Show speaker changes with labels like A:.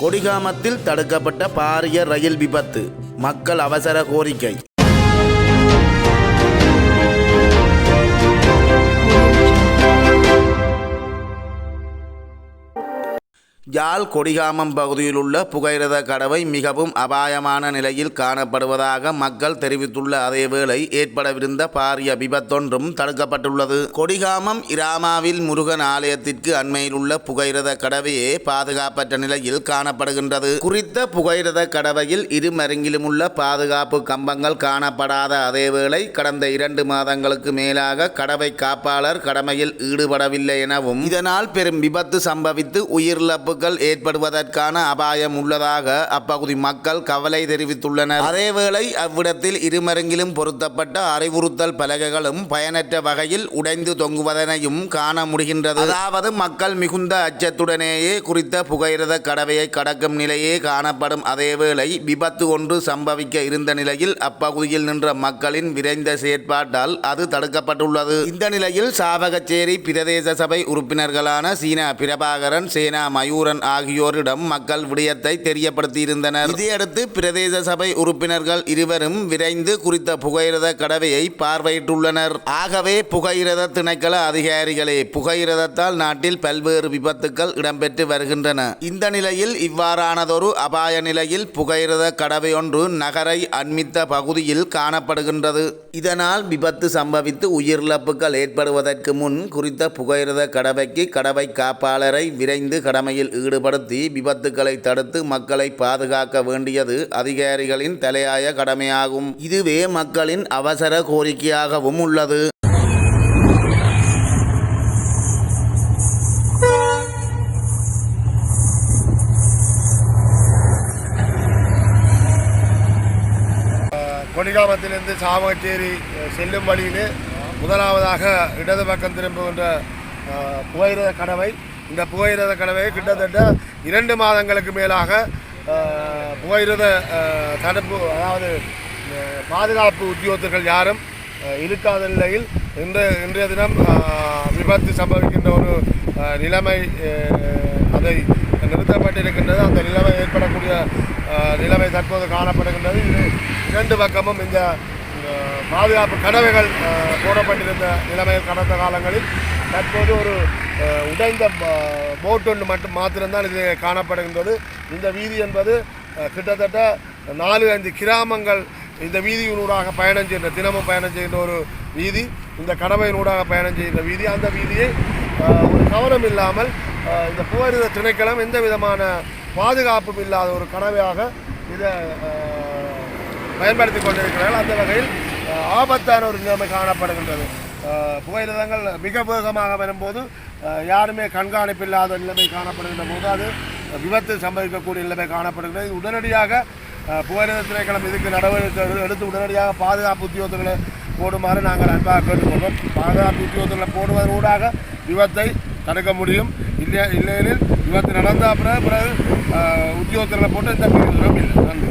A: கொடிகாமத்தில் தடுக்கப்பட்ட பாரிய ரயில் விபத்து. மக்கள் அவசர கோரிக்கை. யாழ் கொடிகாமம் பகுதியில் உள்ள புகையிரத கடவை மிகவும் அபாயமான நிலையில் காணப்படுவதாக மக்கள் தெரிவித்துள்ள அதேவேளை ஏற்படவிருந்த பாரிய விபத்தொன்றும் தடுக்கப்பட்டுள்ளது. கொடிகாமம் இராமாவில் முருகன் ஆலயத்திற்கு அண்மையில் உள்ள புகையிரத கடவையே பாதுகாப்பற்ற நிலையில் காணப்படுகின்றது. குறித்த புகையிரத கடவையில் இரு மருங்கிலும் உள்ள பாதுகாப்பு கம்பங்கள் காணப்படாத அதேவேளை கடந்த இரண்டு மாதங்களுக்கு மேலாக கடவை காப்பாளர் கடமையில் ஈடுபடவில்லை எனவும் இதனால் பெரும் விபத்து சம்பவித்து உயிரிழப்புகள் ஏற்படுவதற்கான அபாயம் உள்ளதாக அப்பகுதி மக்கள் கவலை தெரிவித்துள்ளனர். அதேவேளை அவ்விடத்தில் இருமருங்கிலும் பொருத்தப்பட்ட அறிவுறுத்தல் பலகைகளும் பயனற்ற வகையில் உடைந்து தொங்குவதனையும் காண முடிகின்றது. அதாவது மக்கள் மிகுந்த அச்சத்துடனேயே குறித்த புகையிரத கடவையை கடக்கும் நிலையே காணப்படும். அதேவேளை விபத்து ஒன்று சம்பவிக்க இருந்த நிலையில் அப்பகுதியில் நின்ற மக்களின் விரைந்த செயற்பாட்டால் அது தடுக்கப்பட்டுள்ளது. இந்த நிலையில் சாவகச்சேரி பிரதேச சபை உறுப்பினர்களான சீனா பிரபாகரன் சேனா மயூரன் ஆகியோரிடம் மக்கள் விடயத்தை தெரியப்படுத்தியிருந்தனர். இதையடுத்து பிரதேச சபை உறுப்பினர்கள் இருவரும் விரைந்து குறித்த புகையிரத கடவையை பார்வையிட்டுள்ளனர். ஆகவே புகையிரத திணைக்கள அதிகாரிகளே புகையிரதத்தால் நாட்டில் பல்வேறு விபத்துக்கள் இடம்பெற்று வருகின்றன. இந்த நிலையில் இவ்வாறானதொரு அபாய நிலையில் புகையிரத கடவையொன்று நகரை அண்மித்த பகுதியில் காணப்படுகின்றது. இதனால் விபத்து சம்பவித்து உயிரிழப்புகள் ஏற்படுவதற்கு முன் குறித்த புகையிரத கடவைக்கு கடவை காப்பாளரை விரைந்து கடமையில் ஈடுபடுத்தி விபத்துக்களை தடுத்து மக்களை பாதுகாக்க வேண்டியது அதிகாரிகளின் தலையாய கடமையாகும். இதுவே மக்களின் அவசர கோரிக்கையாகவும் உள்ளது.
B: கொடிகாமத்திலிருந்து சாமச்சேரி செல்லும் வழியிலே முதலாவதாக இடது பக்கம் திரும்புகின்ற அஹ், புகையிரத கடவை இந்த புகையிரத கடவை கிட்டத்தட்ட இரண்டு மாதங்களுக்கு மேலாக புகையிரத தடுப்பு அதாவது பாதுகாப்பு உத்தியோகத்தர்கள் யாரும் இருக்காத நிலையில் இன்று இன்றைய தினம் விபத்து சம்பவிக்கின்ற ஒரு நிலைமை அதை நிறுத்தப்பட்டிருக்கின்றது. அந்த நிலைமை ஏற்படக்கூடிய நிலைமை தற்போது காணப்படுகின்றது. இது இரண்டு பக்கமும் இந்த பாதுகாப்பு கடவைகள் போடப்பட்டிருந்த நிலைமையில் கடந்த காலங்களில் தற்போது ஒரு உடைந்த போட் ஒன்று மட்டும் மாத்திரம்தான் இது காணப்படுகின்றது. இந்த வீதி என்பது கிட்டத்தட்ட நாலு ஐந்து கிராமங்கள் இந்த வீதியினூடாக பயணம் செய்கின்ற தினமும் பயணம் செய்கின்ற ஒரு வீதி இந்த கடமையினூடாக பயணம் செய்கின்ற வீதி. அந்த வீதியை ஒரு கவனம் இல்லாமல் இந்த புகரித திணைக்களம் எந்த விதமான பாதுகாப்பும் இல்லாத ஒரு கடவையாக இதை பயன்படுத்தி கொண்டிருக்கிறார்கள். அந்த வகையில் ஆபத்தான ஒரு நிலைமை காணப்படுகின்றது. புகையிரதங்கள் மிக வேகமாக வரும்போது யாருமே கண்காணிப்பு இல்லாத நிலைமை காணப்படுகின்ற போது அது விபத்து சம்பவிக்கக்கூடிய நிலைமை காணப்படுகிறது. உடனடியாக புகையிரத திணைக்களம் இதுக்கு நடவடிக்கை எடுத்து உடனடியாக பாதுகாப்பு உத்தியோகங்களை போடுமாறு நாங்கள் அன்பாக கேட்டுக்கொள்வோம். பாதுகாப்பு உத்தியோகத்தர்களை போடுவதனூடாக விபத்தை தடுக்க முடியும். இல்லை இல்லையெனில் விபத்து நடந்த பிறகு பிறகு உத்தியோகத்தில் உத்தியோகத்தர்களை போட்டு இந்த இல்லை நன்றி.